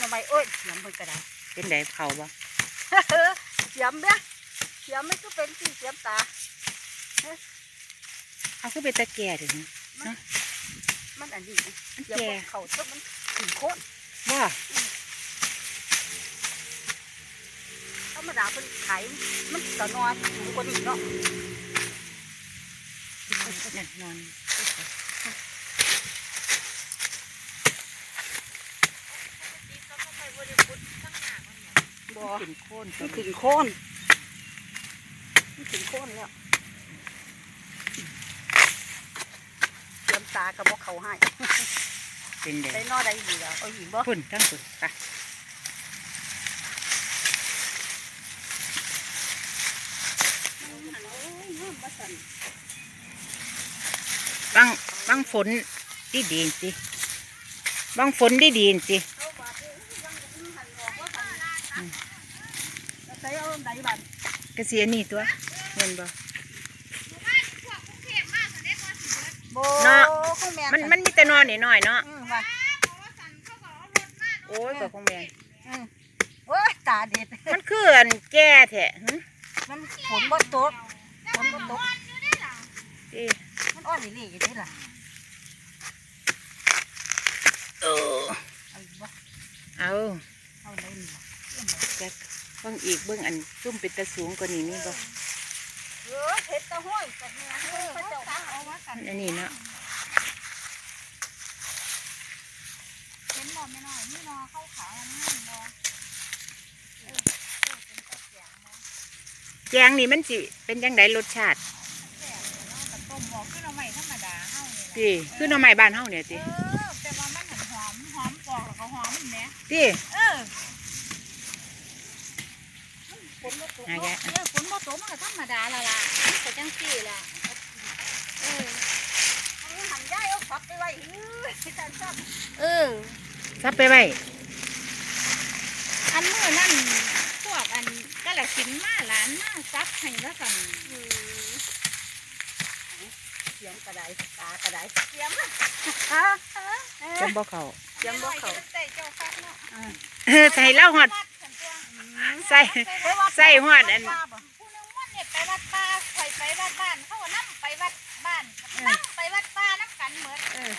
หน่อไม้เอ้ยเสียมเพิ่นก็ได้เป็นไดเขาบ่เสียมเนี่ยเสียมมันก็เป็นสีเสียมตาเอาคือเป็นตะแก่ถึงมันอันนี้มันเสียมแก่บ่เขาซะมันขึ้นโคนบ่ธรรมดาเพิ่นขายมันก็นอนสูงกว่านี้เนาะนั่นนอน ขึ้นโค่นมันขึ้นโคนมันขึ้นโคนแล้วเสียมตาก็บ่เข้าให้เป็นไดได้นอได้อีกแล้วเอาอีกบ่พุ่นทั้งพุ่นไปบางบางฝนดีดีสิบางฝนดีดีสิ ใส่เอาไหนบัดกระเสียนี่ตัวเห็นบ่บ่เนาะของแม่มันมันมีแต่นอนนิดหน่อยเนาะอืมว่าโอ้ยก็คงแม่นอืมโอ้ยตาเด็ดมันคืออันแก่แท้หึมันฝนบ่ตกฝนบ่ตกติมันอ่อนอีหลีอยู่เด้ล่ะเออเอาอีกบ่ เอา เอาไหนนี่บ่ จักเบิ่งอีกเบิ่งอันซุ่มเป็นตะสูงกว่านี้นี่บ่เออเฮ็ดตะห้อยกับแม่เออเขาจ้ามาเอามากันอันนี้เนาะเห็นบ่แม่น้อยนี่นอเข้าขาวนบ่เออเออเป็นตะเกียงบ่แจงนี่มันสิเป็นจังไดรสชาติต้มบ่คือเราไม่ธรรมดาเฮานี่ติล่ะคือหน่อไม้บ้านเฮาเนี่ยเอติอแต่ว่ามันหันหอมหอมปอกแล้วก็หอมแหมติเออฝนบ่ตก หาเนาะยะเออฝนบ่ตกมันก็ธรรมดาและล่ะมันก็จังซี่ล่ะเออเอาหันย้ายเอาฝักไปไว้เออจันซับเออซับไปไว้อันมื้อนั่นพวกอันก็ละกินมาหลานมาซับให้แล้วกันเสียงกระไดตากระไดเสียงฮะจมบ่เข้าเสียงบ่เข้าใส่เจ้าฟักเนาะเออใส่เหล้าฮอด ใส่ใส่ฮอดอันผู้นึงมันเนี่ยไปวัดป่าข่อยไปวัดบ้านเขาก็นํไปวัดบ้านนํไปวัดป่านํกันเหมือนเออ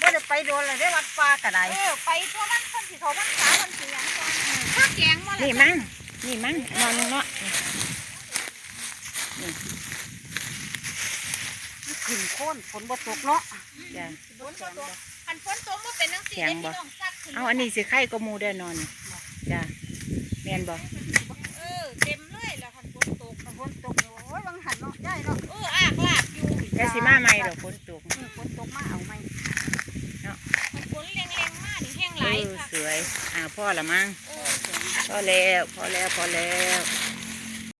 บ่ได้ไปโดนเลยได้วัดป่ากระไดเออไปทั่วมันคนสิเขาพรรษาคนสิหยังก่อนข้าแกงมานี่มั้งนี่มั้งนอนเนาะขึ้นโค่นฝนบ่ตกเนาะจ้ะฝนบ่ตกอันฝนตกบ่เป็นจังซี่แข็งบ่พี่น้องซักขึ้นเอาอันนี้สิไข่ก็มูได้นอนจ้ะ แม่นบ่เออเต็มเลยแล้วคันฝนตกคันฝนตกโอ้ยบางหันเนาะได้เนาะเอออากลากอยู่แกสิมาใหม่ดอกฝนตกเออฝนตกมาเอาไหมเนาะมันฝนแรงๆมากนี่แห้งหเอลายอค่ะสวย อ่าพ่อละมั้งเออ พอแล้วพอแล้วพอแล้วเ